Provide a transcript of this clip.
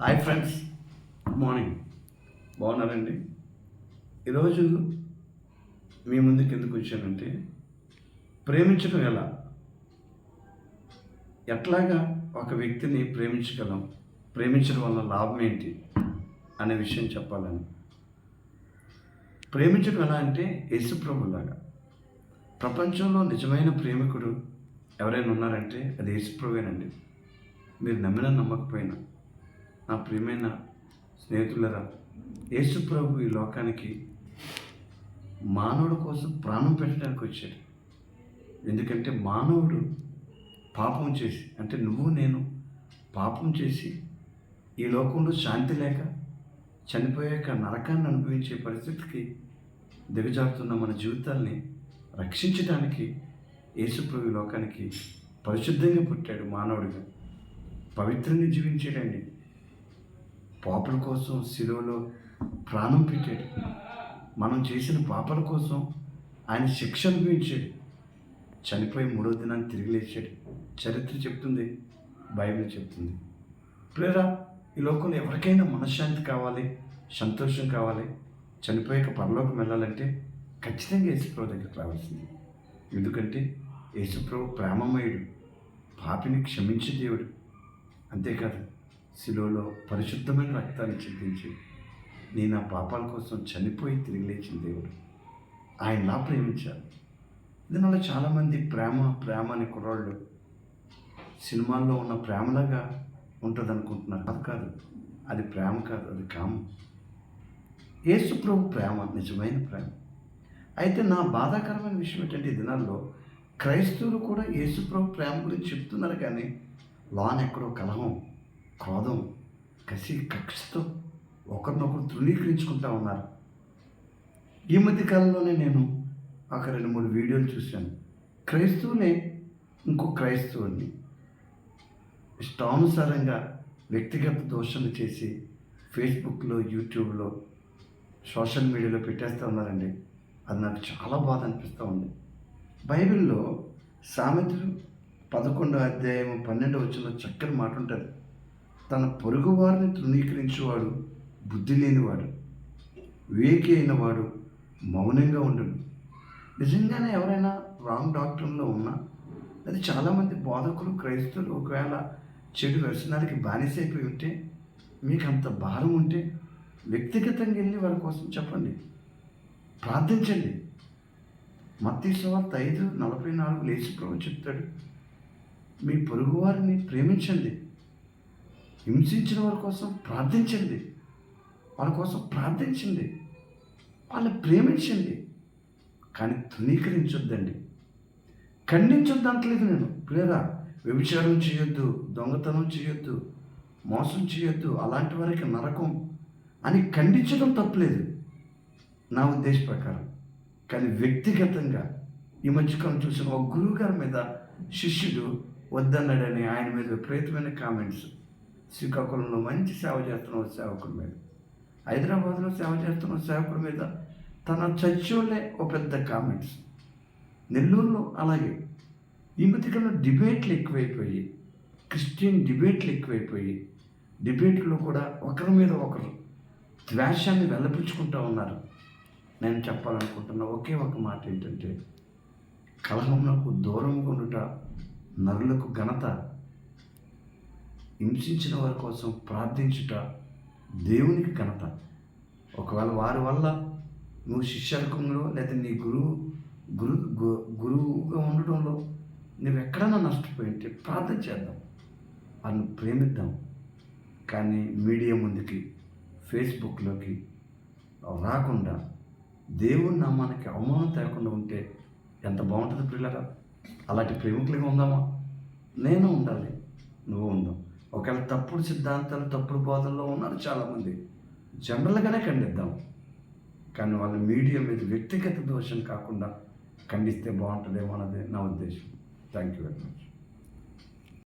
Hi friends. Good morning. బాగున్నారండి? ఈరోజు మీ ముందుకు ఎందుకు వచ్చానంటే ప్రేమించడం ఎలా? ఎట్లాగా ఒక వ్యక్తిని ప్రేమించగలం? ప్రేమించడం వల్ల లాభం ఏంటి? అనే విషయం చెప్పాలని. ప్రేమించడం ఎలా అంటే యేసుప్రభులాగా ప్రపంచంలో నిజమైన ప్రేమికుడు ఎవరైనా ఉన్నారంటే అది యేసుప్రభేనండి మీరు నమ్మినా నమ్మకపోయినా. నా ప్రియమైన స్నేహితులరా యేసుప్రభు ఈ లోకానికి మానవుడు కోసం ప్రాణం పెట్టడానికి వచ్చాడు. ఎందుకంటే మానవుడు పాపం చేసి అంటే నువ్వు నేను పాపం చేసి ఈ లోకంలో శాంతి లేక చనిపోయాక నరకాన్ని అనుభవించే పరిస్థితికి దిగజారుతున్న మన జీవితాల్ని రక్షించడానికి యేసుప్రభు ఈ లోకానికి పరిశుద్ధంగా పుట్టాడు మానవుడిగా. పవిత్రంగా జీవించాడండి పాపల కోసం శిలువలో ప్రాణం పెట్టాడు. మనం చేసిన పాపల కోసం ఆయన శిక్ష అనుభవించాడు. చనిపోయి మూడో దినాన్ని తిరిగి లేచాడు. చరిత్ర చెప్తుంది బైబిల్ చెప్తుంది. ప్రేరా ఈ లోకంలో ఎవరికైనా మనశ్శాంతి కావాలి సంతోషం కావాలి. చనిపోయాక పరలోకం వెళ్ళాలంటే ఖచ్చితంగా యేసుప్రభు దగ్గరికి రావాల్సింది. ఎందుకంటే యేసుప్రభు ప్రేమమయుడు పాపిని క్షమించే దేవుడు. అంతేకాదు శిలువలో పరిశుద్ధమైన రక్తాన్ని చింతించి నేను నా పాపాల కోసం చనిపోయి తిరిగి లేచిన దేవుడు. ఆయనలా ప్రేమించారు దీనివల్ల చాలామంది ప్రేమ ప్రేమ అనే కుర్రాళ్ళు సినిమాల్లో ఉన్న ప్రేమలాగా ఉంటుంది అనుకుంటున్నారు అది కాదు అది ప్రేమ కాదు అది కామం. ఏసుప్రభు ప్రేమ నిజమైన ప్రేమ. అయితే నా బాధాకరమైన విషయం ఏంటంటే ఈ దినాల్లో క్రైస్తవులు కూడా యేసుప్రభు ప్రేమ గురించి చెప్తున్నారు కానీ లోన్ ఎక్కడో కలహం క్రోధం కసి కక్షతో ఒకరినొకరు తృణీకరించుకుంటా ఉన్నారు. ఈ మధ్య కాలంలోనే నేను ఒక రెండు మూడు వీడియోలు చూశాను. క్రైస్తవునే ఇంకో క్రైస్తవుని ఇష్టానుసారంగా వ్యక్తిగత దోషాలు చేసి ఫేస్బుక్లో యూట్యూబ్లో సోషల్ మీడియాలో పెట్టేస్తూ ఉన్నారండి. అది నాకు చాలా బాధ అనిపిస్తూ ఉంది. బైబిల్లో సామెతలు పదకొండో అధ్యాయం పన్నెండో వచ్చిన చక్కని మాట ఉంటుంది. తన పొరుగు వారిని తృణీకరించేవాడు బుద్ధి లేనివాడు వివేకి అయిన వాడు మౌనంగా ఉండడు. నిజంగానే ఎవరైనా రాంగ్ డాక్టర్లో ఉన్నా అది చాలామంది బోధకులు క్రైస్తవులు ఒకవేళ చెడు వ్యసనాలకి బానిసైపోయి ఉంటే మీకు అంత భారం ఉంటే వ్యక్తిగతంగా వెళ్ళి వారి కోసం చెప్పండి. ప్రార్థించండి. మత్తీ సువార్త ఐదు నలభై నాలుగు లేచి ప్రభు చెప్తాడు. మీ పొరుగువారిని ప్రేమించండి. హింసించిన వారి కోసం ప్రార్థించండి. వాళ్ళ కోసం ప్రార్థించండి. వాళ్ళని ప్రేమించండి. కానీ తృణీకరించొద్దండి. ఖండించొద్దు అంటలేదు నేను. ప్రేరా వ్యభిచారం చేయొద్దు దొంగతనం చేయొద్దు మోసం చేయొద్దు అలాంటి వారికి నరకం అని ఖండించడం తప్పలేదు. నా ఉద్దేశ ప్రకారం. కానీ వ్యక్తిగతంగా ఈ మధ్యకాలం చూసిన ఒక గురువు గారి మీద శిష్యుడు వద్దన్నాడని ఆయన మీద విపరీతమైన కామెంట్స్. శ్రీకాకుళంలో మంచి సేవ చేస్తున్న సేవకుడి మీద హైదరాబాద్లో సేవ చేస్తున్న సేవకుడి మీద తన చర్చోళ్ళే ఒక పెద్ద కామెంట్స్. నెల్లూరులో అలాగే ఈ మధ్యకాలంలో డిబేట్లు ఎక్కువైపోయి క్రిస్టియన్ డిబేట్లు ఎక్కువైపోయి డిబేట్లో కూడా ఒకరి మీద ఒకరు ద్వేషాన్ని వెల్లపించుకుంటూ ఉన్నారు. నేను చెప్పాలనుకుంటున్న ఒకే ఒక మాట ఏంటంటే కలహమునకు దూరంగా ఉండుట నరులకు ఘనత హింసించిన వారి కోసం ప్రార్థించుట దేవునికి ఘనత. ఒకవేళ వారి వల్ల నువ్వు శిష్యర్గంలో లేదా నీ గురువు గురు గు- గురువుగా ఉండటంలో నువ్వు ఎక్కడైనా నష్టపోయి ప్రార్థన చేద్దాం. వాళ్ళని ప్రేమిద్దాం. కానీ మీడియా ముందుకి ఫేస్బుక్లోకి రాకుండా దేవుని నామానికి అవమానం తేకుండా ఉంటే ఎంత బాగుంటుంది పిల్లరా అలాంటి ప్రేమికులుగా ఉందామా? నేను ఉండాలి. నువ్వు ఉందాం ఒకవేళ తప్పుడు సిద్ధాంతాలు తప్పుడు బోధల్లో ఉన్నారు చాలామంది. జనరల్గానే ఖండిద్దాం. కానీ వాళ్ళ మీడియా మీద వ్యక్తిగత దోషం కాకుండా ఖండిస్తే బాగుంటుందేమో అన్నది నా ఉద్దేశం. Thank you very much